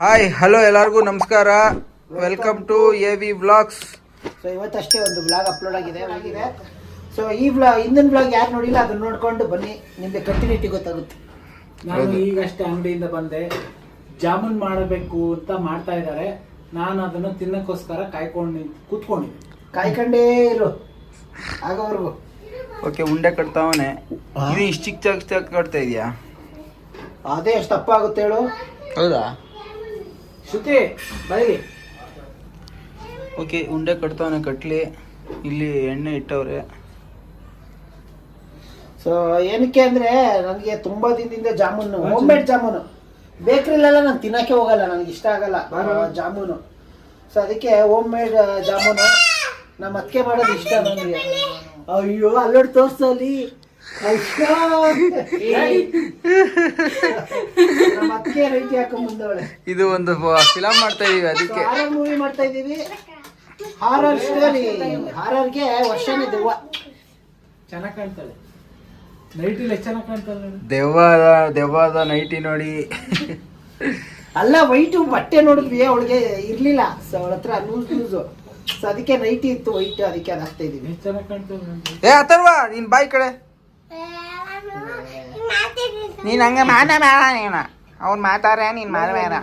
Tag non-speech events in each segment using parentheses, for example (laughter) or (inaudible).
Hi hello ಎಲ್ಲರಿಗೂ ನಮಸ್ಕಾರ. Welcome to A V vlogs so ಇವತ್ತಷ್ಟೇ ಒಂದು ಬ್ಲಾಗ್ ಅಪ್ಲೋಡ್ ಆಗಿದೆ ಆಗಿದೆ. ಸೊ ಈ ಬ್ಲಾಗ್ ಹಿಂದಿನ ಬ್ಲಾಗ್ ಯಾರು ನೋಡಿಲ್ಲ ಅದನ್ನ ನೋಡ್ಕೊಂಡು ಬನ್ನಿ. ನಿಮಗೆ ಕಂಟಿನ್ಯೂಟಿ ಗೊತ್ತಾಗುತ್ತೆ. ನಾನು ಈಗಷ್ಟೇ ಅಂಗಡಿಯಿಂದ ಬಂದೆ. ಜಾಮೂನ್ ಮಾಡಬೇಕು ಅಂತ ಮಾಡ್ತಾ ಇದ್ದಾರೆ. ನಾನು ಅದನ್ನು ತಿನ್ನಕ್ಕೋಸ್ಕರ ಕಾಯ್ಕೊಂಡು ಕೂತ್ಕೊಂಡಿದ್ದೆ. ಕಾಯ್ಕೊಂಡೇ ಇರು. ಆಗೋವರೆಗೂ. ಓಕೆ ಉಂಡೆ ಕಟ್ತಾವನೆ. ಇದು ಇಷ್ಟು ಚಿಕ್ಕ ಚಿಕ್ಕ ಚಿಕ್ಕ ಕಟ್ತಾ ಇದೆಯಾ? ಅದೇ ಎಷ್ಟು ತಪ್ಪಾಗುತ್ತೆ ಹೇಳು. ಹೌದಾ? ಶ್ರುತಿ ಬೈಲಿ ಓಕೆ ಉಂಡೆ ಕಟ್ತಾವನೆ ಕಟ್ಲಿ. ಇಲ್ಲಿ ಎಣ್ಣೆ ಇಟ್ಟವ್ರೆ. ಸೊ ಏನಕ್ಕೆ ಅಂದ್ರೆ ನನಗೆ ತುಂಬಾ ದಿನದಿಂದ ಜಾಮೂನು ಹೋಮ್ ಮೇಡ್ ಜಾಮೂನು. ಬೇಕ್ರಿಲೆಲ್ಲ ನಾನು ತಿನ್ನಕ್ಕೆ ಹೋಗಲ್ಲ ನನಗೆ ಇಷ್ಟ ಆಗಲ್ಲ ಜಾಮೂನು. ಸೊ ಅದಕ್ಕೆ ಹೋಮ್ ಮೇಡ್ ಜಾಮೂನು. ನಮ್ಮ ಅತ್ತಿಗೆ ಮಾಡೋದು ಇಷ್ಟ ನನಗೆ ಅಯ್ಯೋ ಅಲ್ಲೋಡ್ ತೋರ್ಸಲ್ಲಿ (laughs) ಇದು ಒಂದು ಫಿಲಮ್ ಮಾಡ್ತಾ ಇದೀವಿ ಅದಕ್ಕೆ. ಹಾರರ್ ಮೂವಿ ಮಾಡ್ತಾ ಇದೀವಿ. ಹಾರರ್ ಸ್ಟೋರಿ ಹಾರರ್ಗೆ ವರ್ಷನೇ ದೆವ್ವ ಚೆನ್ನಾಗಿ ಕಾಣ್ತಾಳೆ. ನೈಟಿ ಎಷ್ಟು ಚೆನ್ನಾಗಿ ಕಾಣ್ತಾಳೆ? ನೋಡು. ದೆವ್ವದ ದೆವ್ವದ ನೈಟಿ ನೋಡಿ. ಅಲ್ಲ ವೈಟು ಬಟ್ಟೆ ನೋಡಿದ್ವಿ ಅವಳಿಗೆ ಇರ್ಲಿಲ್ಲ. ಸೊ ಅವಳ ಹತ್ರ ಲೂಸ್ ಲೂಸು ಸೊ ಅದಕ್ಕೆ ನೈಟಿ ಇತ್ತು ವೈಟ್ ಅದಕ್ಕೆ ಅದು ಹಾಕ್ತಾ ಇದೀವಿ. ಚೆನ್ನಾಗಿ ಕಾಣ್ತಾಳೆ ಏ ಅಥರ್ವ ನೀನ್ ಬಾಯ್ ಕಡೆ. ನೀನ್ ಹಂಗ ಮಾಡ ಬೇಡ ನೀನ. ಅವ್ನ್ ಮಾತಾರ ನೀನ್ ಹಾಕೊಂಡು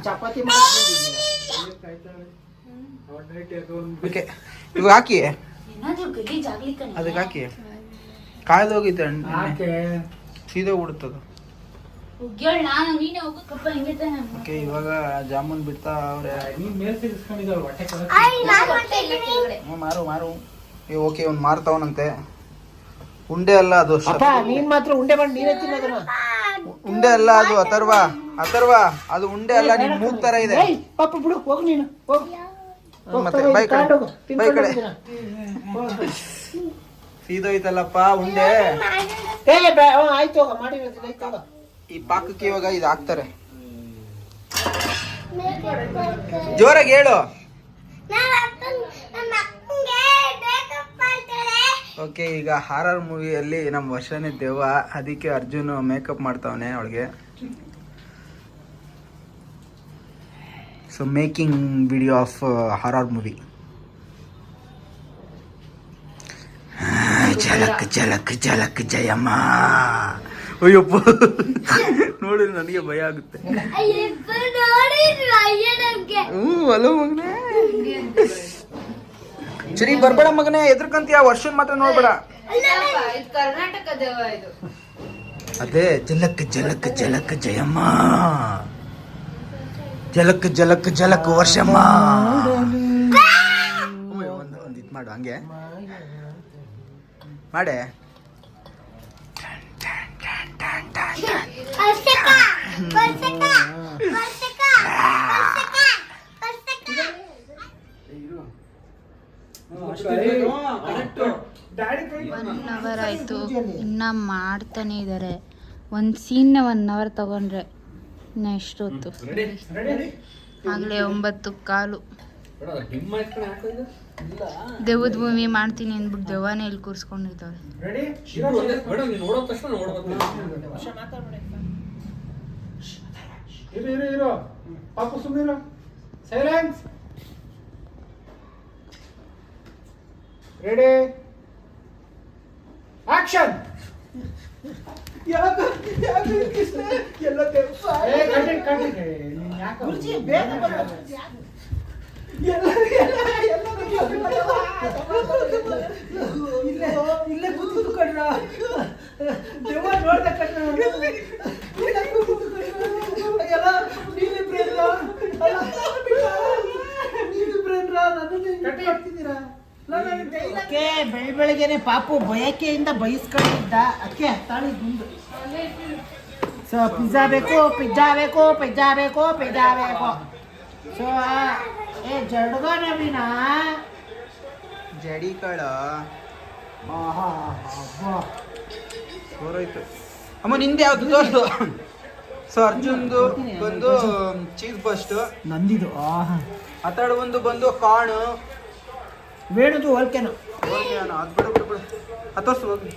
ಓಕೆ ಇವಾಗ ಹಾಕಿ. ಅದಕ್ಕೆ ಹಾಕಿ. ಕಾಯ್ದು ಹೋಗಿದ್ದೆ ಸೀದಾ ಬಿಡುತ್ತದು ಓಕೆ ಇವಾಗ ಜಾಮೂನ್ ಬಿಡ್ತಾ ಅವ್ರೆ. ಮಾರು ಮಾರು. ಏ ಓಕೆ ಅವ್ನು ಮಾರ್ತಾವನಂತೆ. ಉಂಡೆ ಅಲ್ಲ ಅದು ಅಪ್ಪ ನೀನ್ ಮಾತ್ರ ಉಂಡೆ ಮಾಡಿ ನೀನೇ ತಿನ್ನೋದನ್ನ. ಉಂಡೆ ಅಲ್ಲ ಅದು ಅಥರ್ವ. ಅಥರ್ವ ಅದು ಉಂಡೆ ಅಲ್ಲ ನಿನ್ ಮೂಗ್ ತರ ಇದೆ. ಏಯ್ ಪಾಪ ಬಿಡು ಹೋಗು ನೀನು ಹೋಗು. ಮತ್ತೆ ಬೈ ಕಡೆ ಬೈ ಕಡೆ ಸೀದೋಯ್ತಲ್ಲಪ್ಪ ಉಂಡೆ. ಏ ಬೇ ಹ್ಞೂ ಆಯ್ತು ಹೋಗ ಹೋಗ. ಈ ಪಾಕಕ್ಕೆ ಇವಾಗ ಇದು ಹಾಕ್ತಾರೆ. ಜೋರಾಗಿ ಹೇಳು. ಓಕೆ ಈಗ ಹಾರರ್ ಮೂವಿಯಲ್ಲಿ ನಮ್ಮ ವರ್ಷನೇ ದೇವ ಅದಕ್ಕೆ ಅರ್ಜುನ್ ಮೇಕಪ್ ಮಾಡ್ತಾವನೆ ಅವಳಿಗೆ. So making video of horror movie ಜಲಕ್ ಜಲಕ್ ಜಲಕ್ ಜಯಮ್ಮ. ಅಯ್ಯಪ್ಪ. ನೋಡಿ ನನಗೆ ಭಯ ಆಗುತ್ತೆ. ಹ್ಞೂ ಹಲೋ ಮಗನೇ. ಸರಿ ಬರ್ಬೇಡ ಮಗನೇ ಎದ್ರಕಂತೀಯ ವರ್ಷನ್ ಮಾತ್ರ ನೋಡ್ಬೇಡ. ಕರ್ನಾಟಕ ದೇವ ಇದು ಅದೇ ಜಲಕ್ ಜಲಕ್ ಜಲಕ್ ಜಯಮ್ಮ. ಜಲಕ್ ಜಲಕ್ ಜಲಕ್ ವರ್ಷಮ್ಮ. ಒಂದು ಒಂದು ಇದು ಮಾಡು ಹಂಗೆ. ಮಾಡೆ. ಒನ್ ಅವರ್ ಆಯ್ತು. ಇನ್ನ ಮಾಡ್ತಾನೆ ಇದ್ದಾರೆ ಒಂದ್ ಸೀನ್ ಒನ್ ಅವರ್ ತಗೊಂಡ್ರೆ ಇನ್ನ ಎಷ್ಟೊತ್ತು? ಆಗ್ಲೇ ಒಂಬತ್ತು ಕಾಲು. ದೇವದ ಭೂಮಿ ಮಾಡ್ತೀನಿ ಅಂದ್ಬಿಟ್ಟು ದೆವ್ವನೇ ಇಲ್ಲಿ ಕೂರ್ಸ್ಕೊಂಡಿರ್ತಾವೆ ಇರು ಇರು ಇರು. ಪಾಪು ಸುಮ್ಮನಿರು ಸೈಲೆನ್ಸ್ ರೆಡಿ ಆಕ್ಷನ್ ಎಲ್ಲ ತೆಗ್ಸು. ಏ ಕಟ್ಟಿ ಕಟ್ಟಿ ನೀನ್ ಯಾಕೆ ಗುರುಜಿ, ಬೇಗ ಬರೋ. ಎಲ್ಲ- ಎಲ್ಲ- ಇಲ್ಲೇ ಇಲ್ಲೇ ಕೂತು ಕಣ್ಣ ದೆವ್ವ ನೋಡ್ದ ಕಣ್ಣ ಇಲ್ಲೇ ಕೂತು ಕೂತ್ಕೊಂಡ್ರ. ಎಲ್ಲ ನೀವಿಬ್ರೇನ್ರ? ಅಲ್ಲ, ನೀವಿಬ್ರೇನ್ರ? ನನ್ನನ್ನ ಕಟ್ಟಿ? ಅಕ್ಕೆ ಬೆಳ ಬೆಳಗ್ಗೆನೆ ಪಾಪು ಬಯಕೆಯಿಂದ ಬಯಸ್ಕೊಂಡಿದ್ದ ಅಕ್ಕೆ ತಾಳಿ ಗುಂಡು. ಸೊ ಪಿಜ್ಜಾ ಬೇಕು ಪಿಜ್ಜಾ ಬೇಕು ಪಿಜ್ಜಾ ಬೇಕು ಪಿಜ್ಜಾ ಬೇಕು. ಸೊ ಏ ಜಡ್ಗೋ ನವೀನ? ಜಡಿ ಕಳ. ಸೋರೋಯ್ತು. ಅಮ್ಮ ನಿಂದೆ ಯಾವ್ದು? ತೋರ್ಸು. ಸೊ ಅರ್ಜುನ್ದು ಬಂದು ಚೀಸ್ ಬಸ್ಟ್ ನಂದಿದು ಆಹಾ. ಆತಾಡ ಒಂದು ಬಂದು ಕಾರ್ನು ಬೇಡದು ಹೋಲ್ಕೆನು. ಅದು ಬಿಡು ಬಿಡು ಬಿಡು. ಅದು ತೋರಿಸು ಹೋಗಿ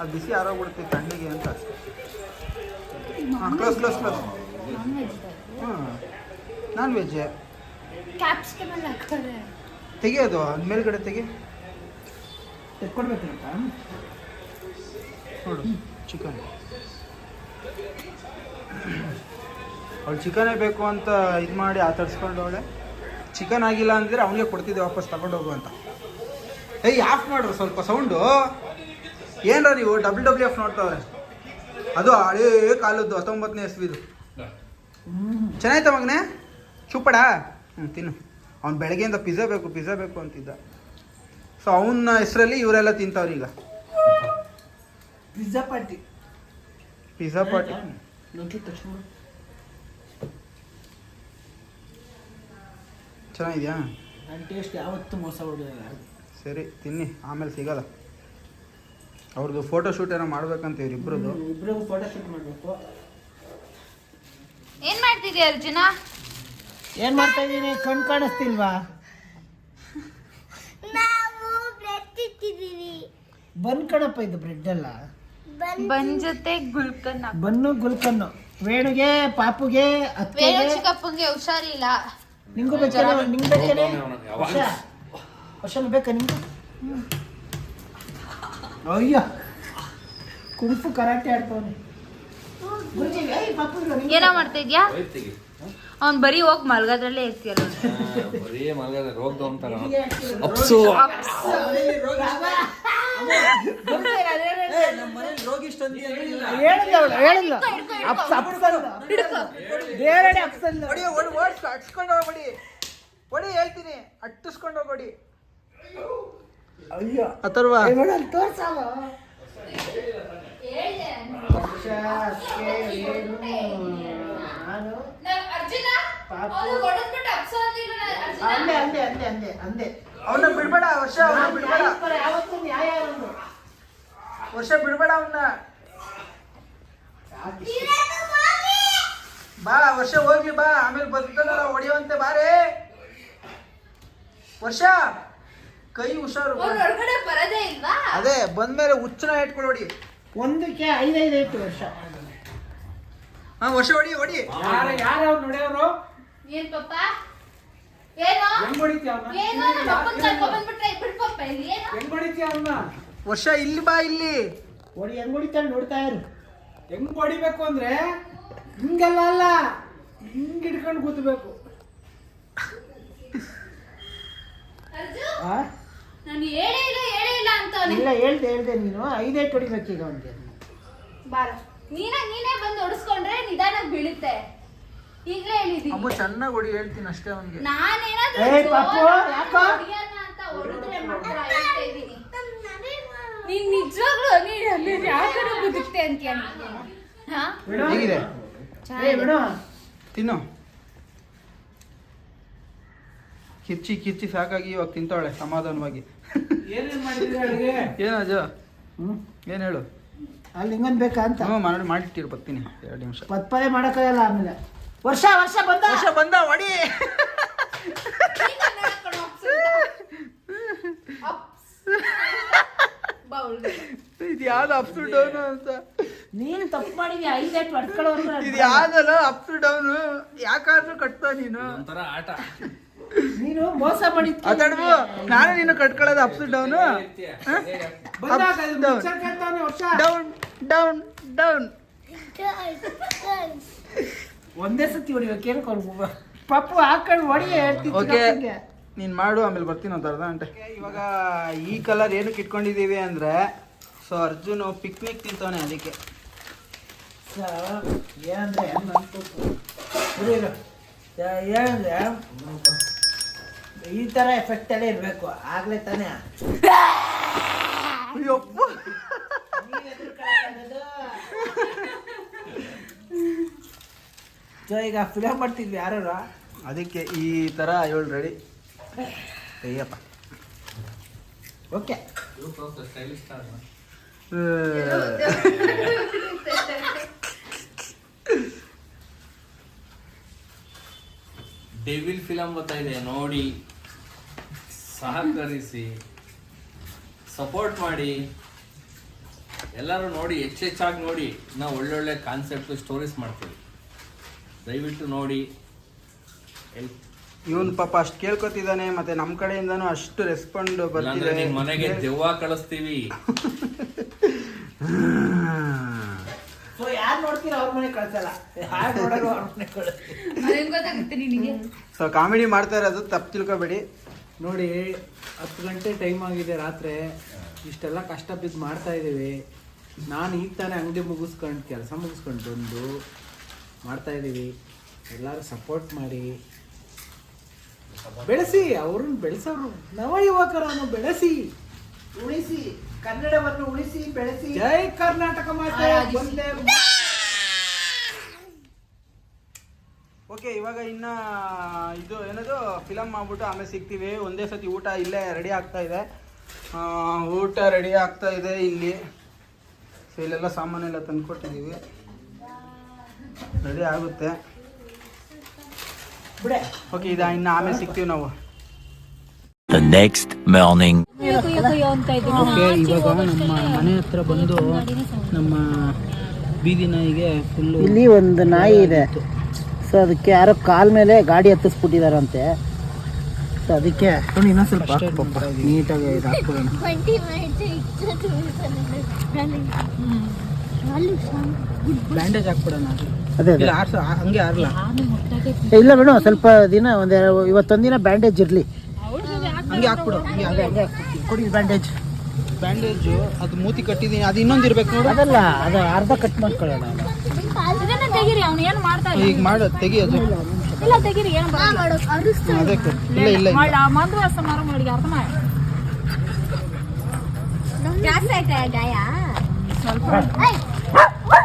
ಅದು ಬಿಸಿ ಆರೋಗ್ಬಿಡುತ್ತೆ ತಣ್ಣಗೆ ಅಂತ ಕ್ಲೋಸ್ ಕ್ಲೋಸ್ ಕ್ಲೋಸ್ ಹಾಂ ನಾನ್ ವೆಜ್ ತೆಗಿಯೋದು ಅದ್ ಮೇಲ್ಗಡೆ ತೆಗಿ. ತೆಕ್ಕೊಡ್ಬೇಕಂತ? ನೋಡು ಚಿಕನ್ ಅವಳು ಚಿಕನೇ ಬೇಕು ಅಂತ ಇದು ಮಾಡಿ ಆತಡ್ಸ್ಕೊಂಡು ಅವಳೆ ಚಿಕನ್ ಆಗಿಲ್ಲ ಅಂದರೆ ಅವನಿಗೆ ಕೊಡ್ತಿದ್ದೆ ವಾಪಸ್ ತಗೊಂಡು ಹೋಗು ಅಂತ. ಏಯ್ ಆಫ್ ಮಾಡ್ರಿ ಸ್ವಲ್ಪ ಸೌಂಡು. ಏನರ ನೀವು ಡಬ್ಲ್ಯೂ ಡಬ್ಲ್ಯೂ ಎಫ್ ನೋಡ್ತಾವ್ರೆ. ಅದು ಹಳೇ ಕಾಲದ್ದು ಹತ್ತೊಂಬತ್ತನೇ ಇಸ್ವಿದು ಚೆನ್ನಾಯ್ತ ಮಗನೇ? ಚೂಪಡ? ಹ್ಞೂ ತಿನ್ನು. ಅವ್ನು ಬೆಳಗ್ಗೆಯಿಂದ ಪಿಜ್ಜಾ ಬೇಕು ಪಿಜ್ಜಾ ಬೇಕು ಅಂತಿದ್ದ. ಸೊ ಅವನ ಹೆಸರಲ್ಲಿ ಇವರೆಲ್ಲ ತಿಂತಾವ್ರಿ ಈಗ. Pizza party. Pizza party. ಚೆನ್ನಾಗಿದ್ಯಾ? ನನ್ನ ಟೇಸ್ಟ್ ಯಾವತ್ತೂ ಮೋಸ ಹೊಡೆಯಲ್ಲ ಸರಿ ತಿನ್ನಿ. ಆಮೇಲೆ ಸಿಗಲ್ಲ. ಅವ್ರದ್ದು ಫೋಟೋ ಶೂಟ್ ಏನೋ ಮಾಡ್ಬೇಕಂತ ಇವ್ರಿಬ್ರದ್ದು ಇಬ್ಬರಿಗೂ ಫೋಟೋ ಶೂಟ್ ಮಾಡಬೇಕು. ಏನ್ ಮಾಡ್ತಿದ್ಯಾ ಅರ್ಜುನ? ಏನ್ ಮಾಡ್ತಾ ಇದ್ದೀನಿ? ಕಣ್ ಕಾಣಿಸ್ತಿಲ್ವಾ? ನಾವು ಬ್ರೆಡ್ ತಿಂತಿದ್ದೀವಿ. ಬನ್ ಕಣಪ್ಪ ಇದು ಬ್ರೆಡ್ ಅಲ್ಲ. ಬನ್ ಜೊತೆ ಗುಲ್ಕನ್ ಬನ್ನು ಗುಲ್ಕನ್ನು ವೇಣುಗೆ ಪಾಪುಗೆ ಬೇರೆ ಅತ್ತೆಗೆ ಚಿಕ್ಕಪ್ಪಂಗೆ ಹುಷಾರಿಲ್ಲ. ನಿಂಗೂ ಬೇಕಾ ನಿಮ್ಗೆ ಬೇಕೇನೆ? ವರ್ಷ. ವರ್ಷ ಬೇಕಾ ನಿಮ್ಗೆ ಅಯ್ಯ. ಕುಂಫು ಕರಾಟೆ ಆಡ್ತಾವನೆ. ಏನೋ ಮಾಡ್ತಾ ಇದ್ಯಾ ಅವ್ನ್ ಬರೀ ಹೋಗ್ ಮಲ್ಗದ್ರಲ್ಲೇ ಇರ್ತೀಯಲ್ಲ ಬರೀ ಮಲಗದ ಅವಳು ಅಪ್ಸ ಹೊಡಿ ಅಟ್ಸ್ಕೊಂಡು ಹೋಗ್ಬೇಡಿ. ಹೊಡಿ ಹೇಳ್ತೀನಿ. ಅಟ್ಟಿಸ್ಕೊಂಡು ಹೋಗ್ಬೇಡಿ. ಅಯ್ಯೋ. ಅಥರ್ವ. ಮೇಡಮ್ ತೋರ್ಸಲ್ಲ. ವರ್ಷ, ಅಕ್ಕೆ, ಏನು, ನಾನು ಅರ್ಜುನ? ಪಾಪು. ಅರ್ಜುನ? ಅಂದೆ ಅಂದೆ ಅಂದೆ ಅಂದೆ ಅಂದೆ. ಅವನ್ನ ಬಿಡ್ಬೇಡ ವರ್ಷ ಅವನ್ನ ನಾನ್ ಬಿಡ್ಬೇಡ. ಯಾವತ್ತೂ ನ್ಯಾಯ ಒಂದು ವರ್ಷ ಬಿಡಬೇಡ ಅವನ್ನ ಬಾ ವರ್ಷ ಹೋಗ್ಲಿ ಬಾ ಆಮೇಲೆ ಬದುಕಲ್ಲ ಹೊಡಿಯುವಂತೆ ಬಾರೇ. ವರ್ಷ ಕೈ ಹುಷಾರು ಅದೇ ಬಂದ್ಮೇಲೆ ಹುಚ್ಚನ ಇಟ್ಕೊಂಡು ಹೊಡಿ. ಒಂದಕ್ಕೆ ಐದೈದು ಐದು ವರ್ಷ. ಹಾ ವರ್ಷ ಹೊಡಿ ಹೊಡಿ. ಯಾರ ಯಾರು ಅವ್ರು ನೋಡ್ಯವ್ರು? ಏನ್ ಪಪ್ಪ? ಏನೋ? ಹೆಂಗ್ ಹೊಡಿತೀಯ ಅವ್ನ? ಏನೋ ನಮ್ಮ ಅಪ್ಪನ್ ಕರ್ಕೊಂಡ್ ಬಂದ್ಬಿಟ್ರೆ ಬಿಡ್ ಪಪ್ಪ ಇಲ್ಲಿ ಏನೋ? ಹೆಂಗ್ ಹೊಡಿತೀಯ ಅವನ್ನ ವರ್ಷ ಇಲ್ಲಿ ಬಾ ಇಲ್ಲಿ. ಹೊಡಿ ಹೆಂಗ್ ಹೊಡಿತಾರೆ ನೋಡ್ತಾ ಇರು. ಹೆಂಗ್ ಹೊಡಿಬೇಕು ಅಂದ್ರೆ ಹಿಂಗೆಲ್ಲ ಅಲ್ಲ ಹಿಂಗ್ ಇಟ್ಕೊಂಡು ಕೂತ್ಬೇಕು. ಅರ್ಜು ಆ? ನಾನು ಹೇಳೇ ಇಲ್ಲ ಹೇಳೇ ಇಲ್ಲ ಅಂತವನೆ ಇಲ್ಲ ಹೇಳ್ದೆ ಹೇಳ್ದೆ ನೀನು. ಐದೇ ಹೊಡಿಬೇಕೀಗ ಅವನಿಗೆ. ಬಾರ. ನೀನ ನೀನೇ ಬಂದು ಹೊಡಿಸ್ಕೊಂಡ್ರೆ ನಿಧಾನಕ್ಕೆ ಬೀಳುತ್ತೆ. ಈಗಲೇ ಹೇಳಿದೀನಿ. ಅಮ್ಮ ಚೆನ್ನಾಗಿ ಹೊಡಿ ಹೇಳ್ತೀನಿ ಅಷ್ಟೇ ಅವನಿಗೆ. ನಾನೇನಾದ್ರೂ ಏ, ಪಾಪು, ಜೋರಾಗಿ ಯಾಕೋ? ಹೊಡಿಯೋಣ ಅಂತ ಹೊಡೆದ್ರೆ ಮಾತ್ರ ಹೇಳ್ತಾ ಇದ್ದೀನಿ. ನೀನ್ ನಿಜವಾಗ್ಲೂ ನೀನ್ ನೀನ್ ಯಾಕಡೆ ಬದುಕ್ತೆ ಅಂತೀಯ? ಹಾ? ಹೇಗಿದೆ. ತಿನ್ನು. ಕಿರ್ಚಿ ಕಿರ್ಚಿ ಸಾಕಾಗಿ ಇವಾಗ ತಿಂತಾಳೆ ಸಮಾಧಾನವಾಗಿ. ಏನೇನ್ ಮಾಡಿದ್ರಿ ಅಡಿಗೆ ಏನದು ಹ್ಮ್ ಏನು ಹೇಳು? ಅಲ್ಲಿ ಹಿಂಗನ್ ಬೇಕಾ ಅಂತ? ಹ್ಞೂ ಮಾಡಿ ಮಾಡಿಟ್ಟಿರು ಬರ್ತೀನಿ. ಎರಡು ನಿಮಿಷ. ಮಾಡೋಕ್ಕಾಗಲ್ಲ ಮಾಡಕ್ಕಾಗಲ್ಲ ಆಮೇಲೆ. ವರ್ಷ ವರ್ಷ ಬಂದ? ವರ್ಷ ಬಂದ ಹೊಡಿ (laughs) ನೀನ್ ನನ್ನ ನೋಡ್ಕೊಂಡು ಅಪ್ಸ್ ಅಂತ. ಅಪ್ಸ್. ಬಾ ಒಳಗಡೆ. ಇದು ಯಾವ್ದು ಅಪ್ ಟು ಡೌನ್ ಅಂತ? ನೀನು ತಪ್ಪು ಮಾಡಿದ್ಯಾ? ಐದೈದು ಹೊಡ್ಕೊಳ್ಳೋರ್ಗು ಇದು ಯಾವ್ದಲ್ಲ ಅಪ್ ಟು ಡೌನ್ ಯಾಕಾದ್ರೂ ಕಟ್ತಾ ನೀನು. ಒಂಥರ ಆಟ. ನೀನು ಮೋಸ ಮಾಡಿದ್ಕೆ ಅದಡ್ಬು ನಾನು ನೀನು ಕಟ್ಕೊಳ್ಳೋದು up to down down down down ಒಂದೇ ಸತಿ ಹೊಡಿಬೇಕು. ಏನು ಕೊಡ್ಬೋದು ಪಪ್ಪು ಹಾಕೊಂಡು ಹೊಡಿ ಓಕೆ ನೀನು ಮಾಡು ಆಮೇಲೆ ಬರ್ತೀನಿ ಒಂದು ಅರ್ಧ ಗಂಟೆ. ಇವಾಗ ಈ ಕಲರ್ ಏನಕ್ಕೆ ಇಟ್ಕೊಂಡಿದ್ದೀವಿ ಅಂದರೆ ಸೊ ಅರ್ಜುನ್ ಪಿಕ್ನಿಕ್ ತಿಂತಾನೆ ಅದಕ್ಕೆ. ಏನಂದ್ರೆ ಏನಂದರೆ ಈ ತರ ಎಫೆಕ್ಟ್ ಅಲ್ಲೇ ಇರ್ಬೇಕು ಆಗ್ಲೇ ತಾನೇ? ಸೊ ಈಗ ಫಿಲಮ್ ಮಾಡ್ತಿದ್ವಿ ಯಾರು ಅದಕ್ಕೆ ಈ ಥರ ಏಳು ರೆಡಿ ಓಕೆ. ಡೆವಿಲ್ ಫಿಲಮ್ ಬರ್ತಾ ಇದೆ? ನೋಡಿ, ಸಹಕರಿಸಿ ಸಪೋರ್ಟ್ ಮಾಡಿ. ಎಲ್ಲರೂ ನೋಡಿ ಹೆಚ್ಚೆಚ್ಚಾಗಿ ನೋಡಿ. ನಾವು ಒಳ್ಳೊಳ್ಳೆ ಕಾನ್ಸೆಪ್ಟ್ ಸ್ಟೋರೀಸ್ ಮಾಡ್ತೀವಿ. ದಯವಿಟ್ಟು ನೋಡಿ. ಎಲ್- ಇವನ್ ಪಾಪ ಅಷ್ಟು ಕೇಳ್ಕೊತಿದ್ದಾನೆ ಮತ್ತೆ ನಮ್ಮ ಕಡೆಯಿಂದನೂ ಅಷ್ಟು ರೆಸ್ಪಾಂಡ್ ಬರ್ತಿದೆ. ಮನೆಗೆ ದೆವ್ವ ಕಳಿಸ್ತೀವಿ. (laughs) ಸೊ ಯಾರು ನೋಡ್ತೀರ ಅವ್ರ ಮನೆ ಕಳ್ಸಲ್ಲ? ಯಾರು ನೋಡೋರು ಅವ್ರ ಮನೆ ಕಳಿಸ್ತೀವಿ ಸೊ ಕಾಮಿಡಿ ಮಾಡ್ತಾ ಇರೋದು ತಪ್ಪು ತಿಳ್ಕೊಬೇಡಿ. ನೋಡಿ ಹತ್ತು ಗಂಟೆ ಟೈಮ್ ಆಗಿದೆ ರಾತ್ರಿ. ಇಷ್ಟೆಲ್ಲ ಕಷ್ಟ ಬಿದ್ದು ಮಾಡ್ತಾ ಇದ್ದೀವಿ ನಾನು ಈಗ ತಾನೇ ಅಂಗಡಿ ಮುಗಿಸ್ಕೊಂಡು ಕೆಲಸ ಮುಗಿಸ್ಕೊಂಡು ಬಂದು ಮಾಡ್ತಾ ಇದ್ದೀವಿ ಎಲ್ಲರೂ ಸಪೋರ್ಟ್ ಮಾಡಿ. ಬೆಳೆಸಿ ಅವ್ರನ್ನ ಬೆಳೆಸೋರು ನವ ಯುವಕರನ್ನು ಬೆಳೆಸಿ. ಉಳಿಸಿ ಕನ್ನಡವನ್ನು ಉಳಿಸಿ ಬೆಳೆಸಿ. ಜೈ ಕರ್ನಾಟಕ ಮಾತೆ ಒಂದೇ ಓಕೆ ಇವಾಗ ಇನ್ನ ಇದು ಏನದು ಫಿಲಮ್ ಮಾಡ್ಬಿಟ್ಟು ಆಮೇಲೆ ಸಿಗ್ತೀವಿ. ಒಂದೇ ಸತಿ ಊಟ ಇಲ್ಲೇ ರೆಡಿ ಆಗ್ತಾ ಇದೆ. ಆ, ಊಟ ರೆಡಿ ಆಗ್ತಾ ಇದೆ ಇಲ್ಲಿ. ಸೊ ಇಲ್ಲೆಲ್ಲ ಸಾಮಾನೆಲ್ಲ ತಂದ್ಕೊಟ್ಟಿದ್ದೀವಿ ರೆಡಿ ಆಗುತ್ತೆ. ಓಕೆ ಇದು ಇನ್ನು ಆಮೇಲೆ ಸಿಗ್ತೀವಿ ನಾವು. The next morning. ಓಕೆ ಇವಾಗ ನಮ್ಮ ಮನೆ ಹತ್ರ ಬಂದು ನಮ್ಮ ಬೀದಿ ನಾಯಿಗೆ ಫುಲ್ಲು ಇಲ್ಲಿ ಒಂದು ನಾಯಿ ಇದೆ. ಸೊ ಅದಕ್ಕೆ ಯಾರೋ ಕಾಲ್ ಮೇಲೆ ಗಾಡಿ ಹತ್ತಿಸ್ಬಿಟ್ಟಿದಾರಂತೆ. ಸೊ ಅದಕ್ಕೆ ಇನ್ನೊಂದು ಸ್ವಲ್ಪ ನೀಟಾಗಿ ಇದು ಬ್ಯಾಂಡೇಜ್ ಹಾಕ್ಬಿಡೋಣ. ಅದೇ ಅದೇ ಅದೇ. ಹಂಗೆ ಆಗಲ್ಲ ಇಲ್ಲ ಮೇಡಮ್ ಸ್ವಲ್ಪ ದಿನ ಒಂದು ಇವತ್ತೊಂದು ದಿನ ಬ್ಯಾಂಡೇಜ್ ಇರಲಿ. ಹಂಗೆ ಹಾಕ್ಬಿಡು ಬ್ಯಾಂಡೇಜ್. ಬ್ಯಾಂಡೇಜು ಅದು ಮೂತಿ ಕಟ್ಟಿದೀನಿ ಅದು ಇನ್ನೊಂದು ಇರ್ಬೇಕು ಅದಲ್ಲ ಅದು ಅರ್ಧ ಕಟ್ ಮಾಡ್ಕೊಳ್ಳೋಣ ಇದನ್ನ ಈಗ ಮಾಡು ತೆಗಿ ಅದು. ಇಲ್ಲ ಇಲ್ಲ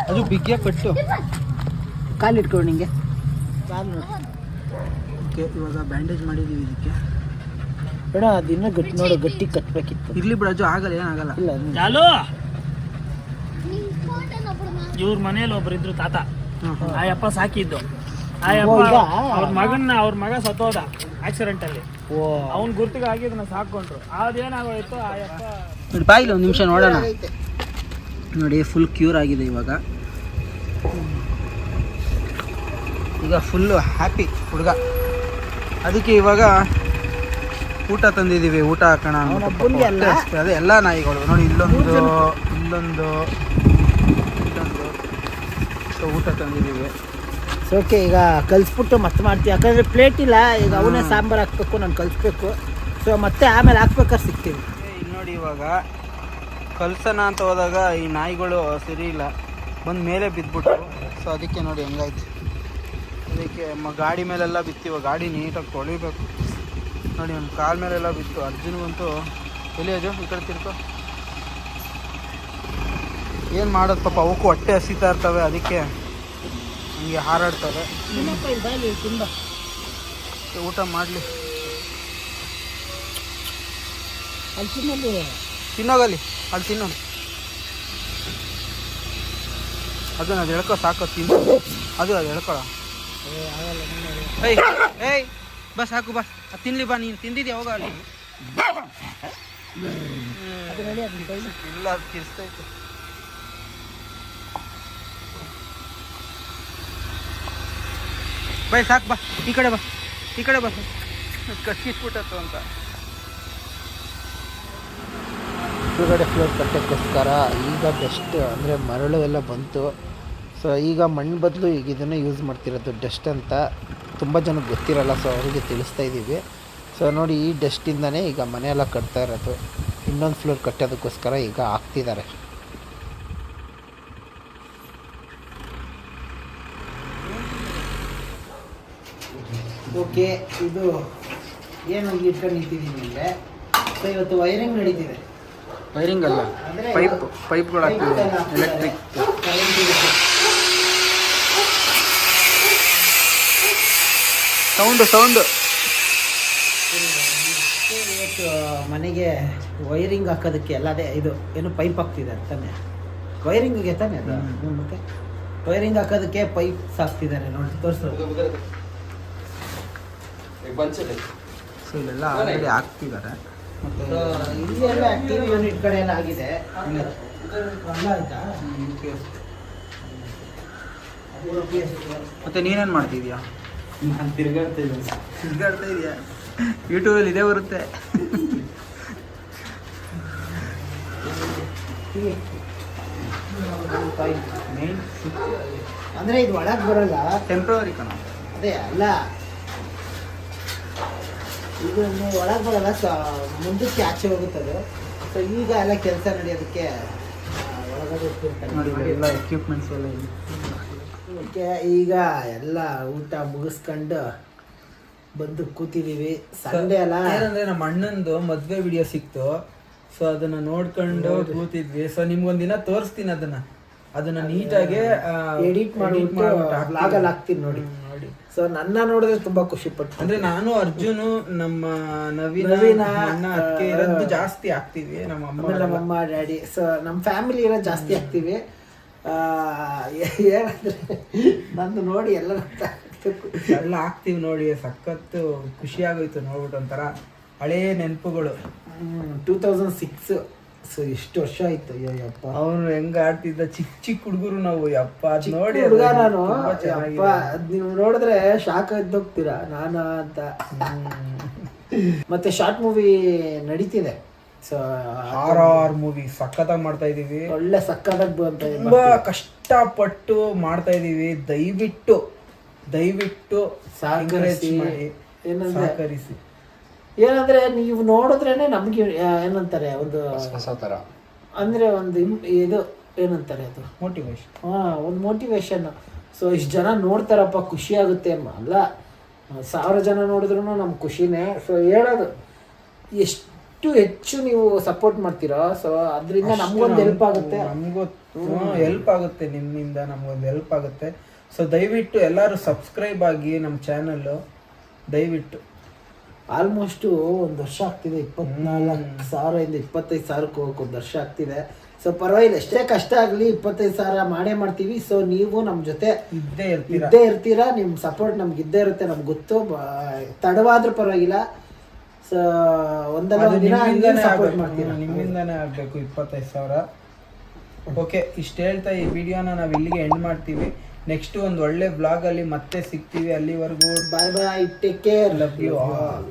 ಅದು ಕಟ್ಟು. ಕಾಲು ಇಟ್ಕೊಂಡು ಹಿಂಗೆ ಓಕೆ ಇವಾಗ ಬ್ಯಾಂಡೇಜ್ ಮಾಡಿದ್ದೀವಿ ಇದಕ್ಕೆ. ಬೇಡ ಅದಿನ್ನೂ ಗಟ್ಟಿ ನೋಡು ಗಟ್ಟಿ ಕಟ್ಟಬೇಕಿತ್ತು ಇರ್ಲಿ ಬಿಡಜು ಆಗಲ್ಲ ಏನಾಗಲ್ಲ ಇಲ್ಲ ಚಾಲು ಇವ್ರ ಮನೇಲಿ ಒಬ್ರು ಇದ್ರು ತಾತ. ಆ ಯಪ್ಪ ಸಾಕಿದ್ದು. ಆ ಯಪ್ಪ ಅವ್ರ ಮಗನ್ನ ಅವ್ರ ಮಗ ಸತ್ತೋದ ಆಕ್ಸಿಡೆಂಟ್ ಅಲ್ಲಿ. ಓ. ಅವ್ನ್ ಗುರ್ತಿಗೆ ಅದನ್ನ ಸಾಕೊಂಡ್ರು ಅದೇನಾಗೋಯ್ತು ಆ ಯಪ್ಪ ನೋಡಿ ಬಾಯಿಲ್ಲ ಒಂದು ನಿಮಿಷ ನೋಡೋಣ. ನೋಡಿ ಫುಲ್ ಕ್ಯೂರ್ ಆಗಿದೆ ಇವಾಗ. ಈಗ ಫುಲ್ಲು ಹ್ಯಾಪಿ ಹುಡುಗ. ಅದಕ್ಕೆ ಇವಾಗ ಊಟ ತಂದಿದ್ದೀವಿ ಊಟ ಹಾಕೋಣ ಅದೇ ಎಲ್ಲ ನಾಯಿಗಳು. ನೋಡಿ ಇಲ್ಲೊಂದು ಇಲ್ಲೊಂದು ಇಲ್ಲೊಂದು. ಸೊ ಊಟ ತಂದಿದ್ದೀವಿ. ಸೊ ಓಕೆ ಈಗ ಕಲಿಸ್ಬಿಟ್ಟು ಮತ್ತೆ ಮಾಡ್ತೀವಿ. ಯಾಕಂದರೆ ಪ್ಲೇಟ್ ಇಲ್ಲ. ಈಗ ಅವನೇ ಸಾಂಬಾರು ಹಾಕಬೇಕು ನಾನು ಕಲಿಸ್ಬೇಕು. ಸೊ ಮತ್ತೆ ಆಮೇಲೆ ಹಾಕ್ಬೇಕಾದ್ರೆ ಸಿಗ್ತೀವಿ ಇಲ್ಲಿ ನೋಡಿ ಇವಾಗ ಕಲ್ಸೋಣ ಅಂತ ಹೋದಾಗ ಈ ನಾಯಿಗಳು ಸರಿ ಇಲ್ಲ. ಬಂದು ಮೇಲೆ ಬಿದ್ದುಬಿಟ್ಟು ಸೊ ಅದಕ್ಕೆ ನೋಡಿ ಹೆಂಗಾಯ್ತು. ಅದಕ್ಕೆ ಮ ಗಾಡಿ ಮೇಲೆಲ್ಲ ಬಿತ್ತಿವ. ಗಾಡಿ ನೀಟಾಗಿ ತೊಳಿಬೇಕು. ನೋಡಿ, ನಮ್ಮ ಕಾಲ ಮೇಲೆಲ್ಲ ಬಿತ್ತು. ಅರ್ಜುನ್ಗಂತೂ ಅಜು ಈ ಕಡೆ ತಿರ್ಕೋ. ಏನು ಮಾಡೋದು ಪಾಪ? ಅವಕ್ಕೂ ಹೊಟ್ಟೆ ಹಸಿತಾ ಇರ್ತವೆ. ಅದಕ್ಕೆ ಹಂಗೆ ಹಾರಾಡ್ತವೆ. ತುಂಬ ಊಟ ಮಾಡಲಿ. ಅಲ್ಲಿ ತಿನ್ನಲ್ಲಿ ತಿನ್ನೋಗಲ್ಲಿ. ಅಲ್ಲಿ ತಿನ್ನು. ಅದನ್ನ ಅದು ಎಳ್ಕೊ, ಸಾಕು. ತಿನ್ನು. ಅದು ಅದು ಏಯ್ ಏಯ್, ಬಸ್ ಸಾಕು ಬಾ ಅದು ತಿನ್ಲಿ ಬಾ ನೀನು. ತಿಂದಿದ್ಯಾ? ಹೋಗ ಅಲ್ಲಿ. ಇಲ್ಲ ಬೈ, ಸಾಕು, ಬಾ. ಈ ಕಡೆ ಬಾ. ಈ ಕಡೆ ಬಾ. ಕಚ್ಚಿಟ್ಬಿಟ್ಟತ್ತು ಅಂತ ಕೆಳಗಡೆ ಫ್ಲೋರ್ ಕಟ್ಟೋಕ್ಕೋಸ್ಕರ ಈಗ ಬೆಸ್ಟ್ ಅಂದರೆ ಮರಳು ಎಲ್ಲ ಬಂತು. ಸೊ ಈಗ ಮಣ್ಣು ಬದಲು ಈಗ ಇದನ್ನು ಯೂಸ್ ಮಾಡ್ತಿರೋದು ಡಸ್ಟ್ ಅಂತ ತುಂಬ ಜನಕ್ಕೆ ಗೊತ್ತಿರಲ್ಲ ಸೊ ಅವರಿಗೆ ತಿಳಿಸ್ತಾ ಇದ್ದೀವಿ ಸೊ ನೋಡಿ ಈ ಡಸ್ಟಿಂದನೇ ಈಗ ಮನೆಯೆಲ್ಲ ಕಟ್ತಾ ಇರೋದು. ಇನ್ನೊಂದು ಫ್ಲೋರ್ ಕಟ್ಟೋದಕ್ಕೋಸ್ಕರ ಈಗ ಹಾಕ್ತಿದ್ದಾರೆ. ಓಕೆ ಇದು ಏನು ಇಟ್ಕೊಂಡು ನಿಂತಿದ್ದೀನಿ ಅಂದರೆ ಸೊ ಇವತ್ತು ವೈರಿಂಗ್ ನಡೀತಿದೆ. ವೈರಿಂಗ್ ಅಲ್ಲ ಪೈಪ್ ಪೈಪ್ಗಳು ಎಲೆಕ್ಟ್ರಿಕ್ ಎಲೆಕ್ಟ್ರಿಕ್ ಸೌಂಡು ಸೌಂಡ್ ಇವತ್ತು ಮನೆಗೆ ವೈರಿಂಗ್ ಹಾಕೋದಕ್ಕೆ ಎಲ್ಲ ಅದೇ ಇದು ಏನು ಪೈಪ್ ಆಗ್ತಿದೆ ತಾನೆ. ವೈರಿಂಗಿಗೆ ತಾನೆ ಅದು? ಮತ್ತೆ? ವೈರಿಂಗ್ ಹಾಕೋದಕ್ಕೆ ಪೈಪ್ ಹಾಕ್ತಿದ್ದಾರೆ ನೋಡಿ ತೋರಿಸು. ಸೊ ಇಲ್ಲೆಲ್ಲ ಆಲ್ರೆಡಿ ಹಾಕ್ತಿದ್ದಾರೆ. ಮತ್ತೆ ನೀನೇನ್ ಟಿ ಯೂನಿಟ್ ಕಡೆ ಎಲ್ಲ ಆಗಿದೆ ಆಯ್ತಾ? ಮತ್ತೆ ನೀನೇನು ಮಾಡ್ತಿದ್ಯಾ? ನಾನು ತಿರ್ಗಾಡ್ತಾ ಇದ್ದೀನಿ. ತಿರ್ಗಾಡ್ತಾ ಇದೆಯಾ? ಯೂಟ್ಯೂಬಲ್ಲಿ ಇದೇ ಬರುತ್ತೆ. ಮೇನ್ ಅಂದ್ರೆ ಇದು ಒಳಗ್ ಬರಲ್ಲ? ಟೆಂಪ್ರವರಿ ಕಣ. ಅದೇ ಅಲ್ಲ. ಇದು ಒಳಗೆ ಬರಲ್ಲ ಸೊ ಮುಂದಕ್ಕೆ ಆಚೆ ಹೋಗುತ್ತದೆ ಸೊ ಈಗ ಎಲ್ಲ ಕೆಲಸ ನಡೆಯೋದಕ್ಕೆ ಒಳಗಡೆ. ನೋಡಿ ಎಲ್ಲ ಎಕ್ವಿಪ್ಮೆಂಟ್ಸ್ ಎಲ್ಲ ಇದೆ ಓಕೆ ಈಗ ಎಲ್ಲ ಊಟ ಮುಗಿಸ್ಕೊಂಡು ಬಂದು ಕೂತಿದೀವಿ. ಸಂಡೇ ಅಲ್ಲ? ಏನಂದ್ರೆ ನಮ್ಮ ಅಣ್ಣಂದು ಮದ್ವೆ ವಿಡಿಯೋ ಸಿಕ್ತು. ಸೊ ಅದನ್ನ ನೋಡ್ಕೊಂಡು ಕೂತಿದ್ವಿ. ಸೊ ನಿಮ್ಗೊಂದಿನ ತೋರಿಸ್ತೀನಿ ಅದನ್ನ. ಅದನ್ನ ನೀಟಾಗಿ ಎಡಿಟ್ ಮಾಡಿ ಬ್ಲಾಗಲ್ಲಿ ಹಾಕ್ತೀನಿ. ನೋಡಿ. ನೋಡಿ. ಸೊ ನನ್ನ ನೋಡಿದ್ರೆ ತುಂಬಾ ಖುಷಿ ಪಟ್ಟು ಅಂದ್ರೆ ನಾನು ಅರ್ಜುನು ನಮ್ಮ ನವೀನ ಇರೋದು ಜಾಸ್ತಿ ಆಗ್ತೀವಿ ನಮ್ಮ ಆಮೇಲೆ ಅಮ್ಮ ಡ್ಯಾಡಿ. ಸೊ ನಮ್ಮ ಫ್ಯಾಮಿಲಿ ಇರೋ ಜಾಸ್ತಿ ಆಗ್ತೀವಿ ಏನಂದ್ರೆ ನಂದು ನೋಡಿ ಎಲ್ಲ ಎಲ್ಲ ಹಾಕ್ತೀವಿ ನೋಡಿ ಸಖತ್ತು ಖುಷಿಯಾಗೋಯ್ತು ನೋಡ್ಬಿಟ್ಟು ಒಂಥರ ಹಳೇ ನೆನಪುಗಳು. ಟೂ ತೌಸಂಡ್ ಸಿಕ್ಸ್ ಸೊ ಎಷ್ಟು ವರ್ಷ ಆಯ್ತು. ಅಯ್ಯಪ್ಪ ಯಪ್ಪ. ಅವನು ಹೆಂಗ ಆಡ್ತಿದ್ದ? ಚಿಕ್ಕ ಚಿಕ್ಕ ಹುಡುಗರು ನಾವು ಅಪ್ಪ ನೋಡಿ ಹುಡುಗ ನಾನು. ಯಪ್ಪ ನೀವು ನೋಡಿದ್ರೆ ಶಾಕ್ ಹೋಗ್ತೀರಾ? ನಾನು ಅಂತ. ಮತ್ತೆ ಶಾರ್ಟ್ ಮೂವಿ ನಡೀತಿದೆ. ಸೊ ಆರ್ ಆರ್ ಮೂವಿ ಸಖತ್ತಾಗಿ ಮಾಡ್ತಾ ಇದೀವಿ ಒಳ್ಳೆ ಸಖತ್ತಾಗಿ ತುಂಬಾ ಕಷ್ಟಪಟ್ಟು ಮಾಡ್ತಾ ಇದೀವಿ ದಯವಿಟ್ಟು ದಯವಿಟ್ಟು ಸಹಕರಿಸಿ ಮಾಡಿ ಏನಂದ್ರೆ ಸಹಕರಿಸಿ ಏನಂದ್ರೆ ನೀವು ನೋಡಿದ್ರೇನೆ ನಮ್ಗೆ ಏನಂತಾರೆ ಒಂದು ಅಂದ್ರೆ ಒಂದು ಇದು ಏನಂತಾರೆ ಅದು ಮೋಟಿವೇಶನ್ ಹಾ ಒಂದು ಮೋಟಿವೇಶನ್ ಸೊ ಇಷ್ಟು ಜನ ನೋಡ್ತಾರಪ್ಪ ಖುಷಿ ಆಗುತ್ತೆ ಅಮ್ಮ. ಅಲ್ಲ ಸಾವಿರ ಜನ ನೋಡಿದ್ರು ನಮ್ಗೆ ಖುಷಿನೇ ಸೊ ಹೇಳೋದು ಎಷ್ಟು ಹೆಚ್ಚು ನೀವು ಸಪೋರ್ಟ್ ಮಾಡ್ತೀರಾ? ಸೊ ಅದರಿಂದ ನಮ್ಗೊಂದು ಹೆಲ್ಪ್ ಆಗುತ್ತೆ. ನಮಗೊತ್ತು ಹೆಲ್ಪ್ ಆಗುತ್ತೆ ನಿಮ್ಮಿಂದ ನಮ್ಗೊಂದು ಹೆಲ್ಪ್ ಆಗುತ್ತೆ. ಸೊ ದಯವಿಟ್ಟು ಎಲ್ಲರೂ ಸಬ್ಸ್ಕ್ರೈಬ್ ಆಗಿ ನಮ್ಮ ಚಾನಲ್ಲು ದಯವಿಟ್ಟು. ಆಲ್ಮೋಸ್ಟು ಒಂದು ವರ್ಷ ಆಗ್ತಿದೆ ಇಪ್ಪತ್ನಾಲ್ಕು ಸಾವಿರದಿಂದ ಇಪ್ಪತ್ತೈದು ಸಾವಿರಕ್ಕೆ ಹೋಗಕ್ಕೆ ಒಂದು ವರ್ಷ ಆಗ್ತಿದೆ. ಸೊ ಪರವಾಗಿಲ್ಲ ಎಷ್ಟೇ ಕಷ್ಟ ಆಗಲಿ ಇಪ್ಪತ್ತೈದು ಸಾವಿರ ಮಾಡೇ ಮಾಡ್ತೀವಿ. ಸೊ ನೀವು ನಮ್ಮ ಜೊತೆ ಇದ್ದೇ ಇರ್ತೀರಾ? ಇದ್ದೇ ಇರ್ತೀರಾ? ನಿಮ್ಮ ಸಪೋರ್ಟ್ ನಮ್ಗೆ ಇದ್ದೇ ಇರುತ್ತೆ ನಮ್ಗೆ ಗೊತ್ತು. ತಡವಾದ್ರೂ ಪರವಾಗಿಲ್ಲ. ಸೊ ಒಂದಲ್ಲ ಒಂದಿನ ನಿಮ್ಮಿಂದಾನೇ ಸಪೋರ್ಟ್ ಆಗ್ಬೇಕು. ಇಪ್ಪತ್ತೈದು ಸಾವಿರ. ಓಕೆ ಇಷ್ಟು ಹೇಳ್ತಾ ಈ ವಿಡಿಯೋನ ನಾವು ಇಲ್ಲಿಗೆ ಎಂಡ್ ಮಾಡ್ತೀವಿ. ನೆಕ್ಸ್ಟ್ ಒಂದು ಒಳ್ಳೆ ಬ್ಲಾಗಲ್ಲಿ ಮತ್ತೆ ಸಿಗ್ತೀವಿ ಅಲ್ಲಿವರೆಗೂ. Bye bye take care love you all